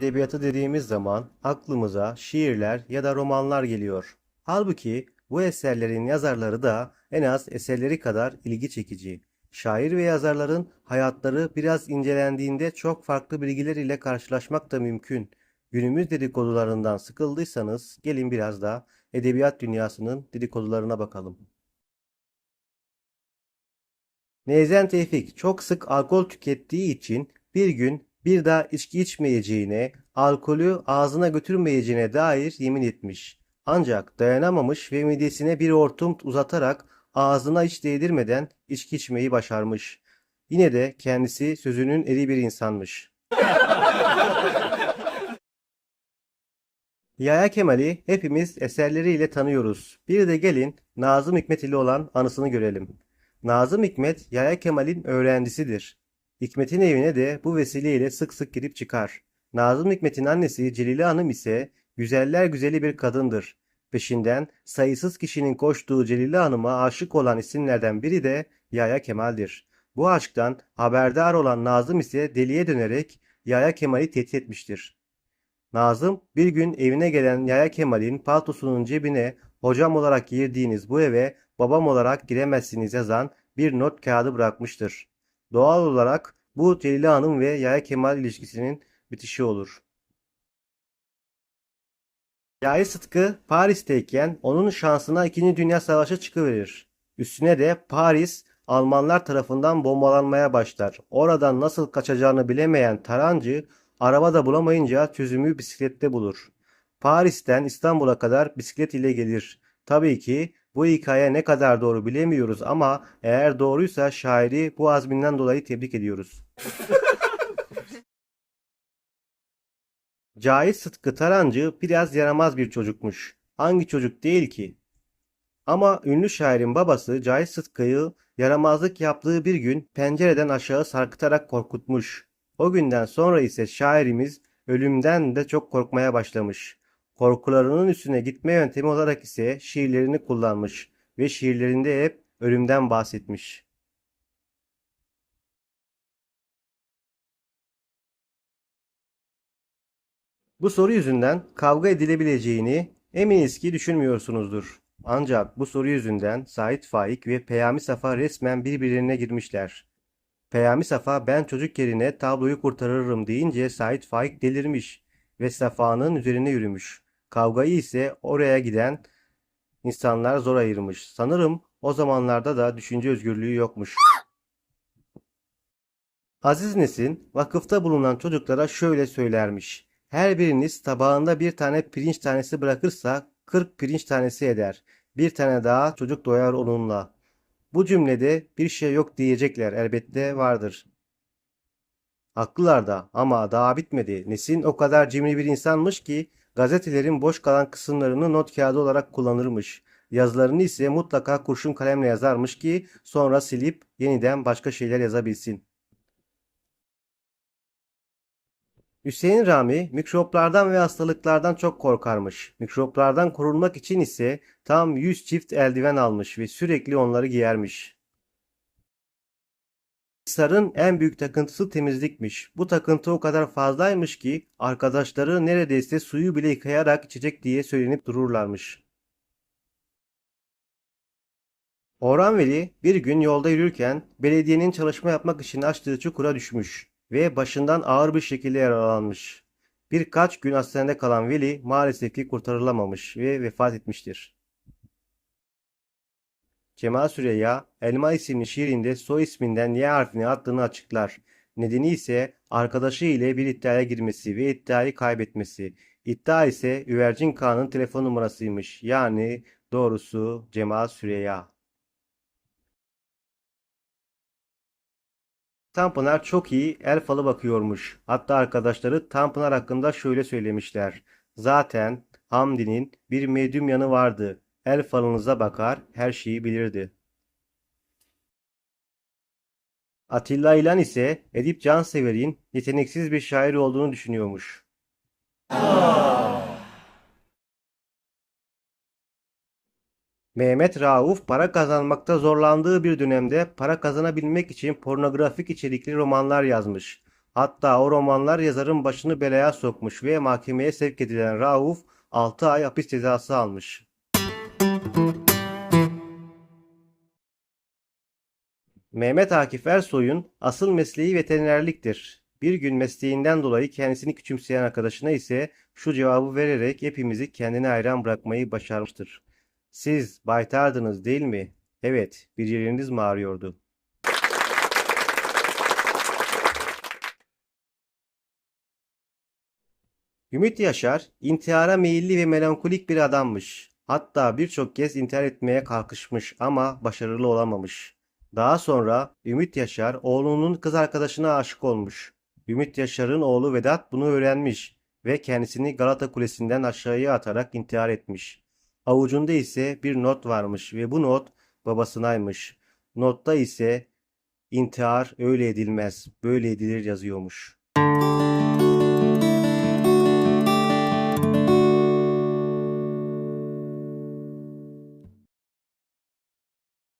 Edebiyatı dediğimiz zaman aklımıza şiirler ya da romanlar geliyor. Halbuki bu eserlerin yazarları da en az eserleri kadar ilgi çekici. Şair ve yazarların hayatları biraz incelendiğinde çok farklı bilgiler ile karşılaşmak da mümkün. Günümüz dedikodularından sıkıldıysanız gelin biraz da edebiyat dünyasının dedikodularına bakalım. Nezen Tevfik çok sık alkol tükettiği için bir gün bir daha içki içmeyeceğine, alkolü ağzına götürmeyeceğine dair yemin etmiş. Ancak dayanamamış ve midesine bir hortum uzatarak ağzına hiç değdirmeden içki içmeyi başarmış. Yine de kendisi sözünün eri bir insanmış. Yahya Kemal'i hepimiz eserleriyle tanıyoruz. Bir de gelin Nazım Hikmet ile olan anısını görelim. Nazım Hikmet Yahya Kemal'in öğrencisidir. Hikmet'in evine de bu vesileyle sık sık girip çıkar. Nazım Hikmet'in annesi Celile Hanım ise güzeller güzeli bir kadındır. Peşinden sayısız kişinin koştuğu Celile Hanım'a aşık olan isimlerden biri de Yahya Kemal'dir. Bu aşktan haberdar olan Nazım ise deliye dönerek Yahya Kemal'i tehdit etmiştir. Nazım bir gün evine gelen Yahya Kemal'in paltosunun cebine hocam olarak girdiğiniz bu eve babam olarak giremezsiniz yazan bir not kağıdı bırakmıştır. Doğal olarak bu Celile Hanım ve Yahya Kemal ilişkisinin bitişi olur. Yahya Sıtkı Paris'teyken onun şansına 2. Dünya Savaşı çıkıverir. Üstüne de Paris Almanlar tarafından bombalanmaya başlar. Oradan nasıl kaçacağını bilemeyen Tarancı araba da bulamayınca çözümü bisiklette bulur. Paris'ten İstanbul'a kadar bisiklet ile gelir. Tabii ki bu hikaye ne kadar doğru bilemiyoruz ama eğer doğruysa şairi bu azminden dolayı tebrik ediyoruz. Cahit Sıtkı Tarancı biraz yaramaz bir çocukmuş. Hangi çocuk değil ki? Ama ünlü şairin babası Cahit Sıtkı'yı yaramazlık yaptığı bir gün pencereden aşağı sarkıtarak korkutmuş. O günden sonra ise şairimiz ölümden de çok korkmaya başlamış. Korkularının üstüne gitme yöntemi olarak ise şiirlerini kullanmış ve şiirlerinde hep ölümden bahsetmiş. Bu soru yüzünden kavga edilebileceğini eminiz ki düşünmüyorsunuzdur. Ancak bu soru yüzünden Sait Faik ve Peyami Safa resmen birbirine girmişler. Peyami Safa ben çocuk yerine tabloyu kurtarırım deyince Sait Faik delirmiş ve Safa'nın üzerine yürümüş. Kavgayı ise oraya giden insanlar zor ayırmış. Sanırım o zamanlarda da düşünce özgürlüğü yokmuş. Aziz Nesin vakıfta bulunan çocuklara şöyle söylermiş. Her biriniz tabağında bir tane pirinç tanesi bırakırsa 40 pirinç tanesi eder. Bir tane daha çocuk doyar onunla. Bu cümlede bir şey yok diyecekler elbette vardır. Haklılar da ama daha bitmedi. Nesin o kadar cimri bir insanmış ki gazetelerin boş kalan kısımlarını not kağıdı olarak kullanırmış. Yazılarını ise mutlaka kurşun kalemle yazarmış ki sonra silip yeniden başka şeyler yazabilsin. Hüseyin Rami mikroplardan ve hastalıklardan çok korkarmış. Mikroplardan korunmak için ise tam 100 çift eldiven almış ve sürekli onları giyermiş. Sarın en büyük takıntısı temizlikmiş. Bu takıntı o kadar fazlaymış ki arkadaşları neredeyse suyu bile yıkayarak içecek diye söylenip dururlarmış. Orhan Veli bir gün yolda yürürken belediyenin çalışma yapmak için açtığı çukura düşmüş ve başından ağır bir şekilde yaralanmış. Birkaç gün hastanede kalan Veli maalesef ki kurtarılamamış ve vefat etmiştir. Cemal Süreyya, Elma isimli şiirinde soy isminden Y harfini attığını açıklar. Nedeni ise arkadaşı ile bir iddiaya girmesi ve iddiayı kaybetmesi. İddia ise Üvercin Kağan'ın telefon numarasıymış. Yani doğrusu Cemal Süreyya. Tanpınar çok iyi el falı bakıyormuş. Hatta arkadaşları Tanpınar hakkında şöyle söylemişler. Zaten Hamdi'nin bir medyum yanı vardı. El falınıza bakar, her şeyi bilirdi. Atilla İlhan ise Edip Cansever'in yeteneksiz bir şair olduğunu düşünüyormuş. Mehmet Rauf para kazanmakta zorlandığı bir dönemde para kazanabilmek için pornografik içerikli romanlar yazmış. Hatta o romanlar yazarın başını belaya sokmuş ve mahkemeye sevk edilen Rauf 6 ay hapis cezası almış. Mehmet Akif Ersoy'un asıl mesleği veterinerliktir. Bir gün mesleğinden dolayı kendisini küçümseyen arkadaşına ise şu cevabı vererek hepimizi kendine hayran bırakmayı başarmıştır. Siz baytardınız değil mi? Evet, bir yeriniz mi ağrıyordu? Ümit Yaşar, intihara meyilli ve melankolik bir adammış. Hatta birçok kez intihar etmeye kalkışmış ama başarılı olamamış. Daha sonra Ümit Yaşar oğlunun kız arkadaşına aşık olmuş. Ümit Yaşar'ın oğlu Vedat bunu öğrenmiş ve kendisini Galata Kulesi'nden aşağıya atarak intihar etmiş. Avucunda ise bir not varmış ve bu not babasınaymış. Notta ise intihar öyle edilmez, böyle edilir yazıyormuş.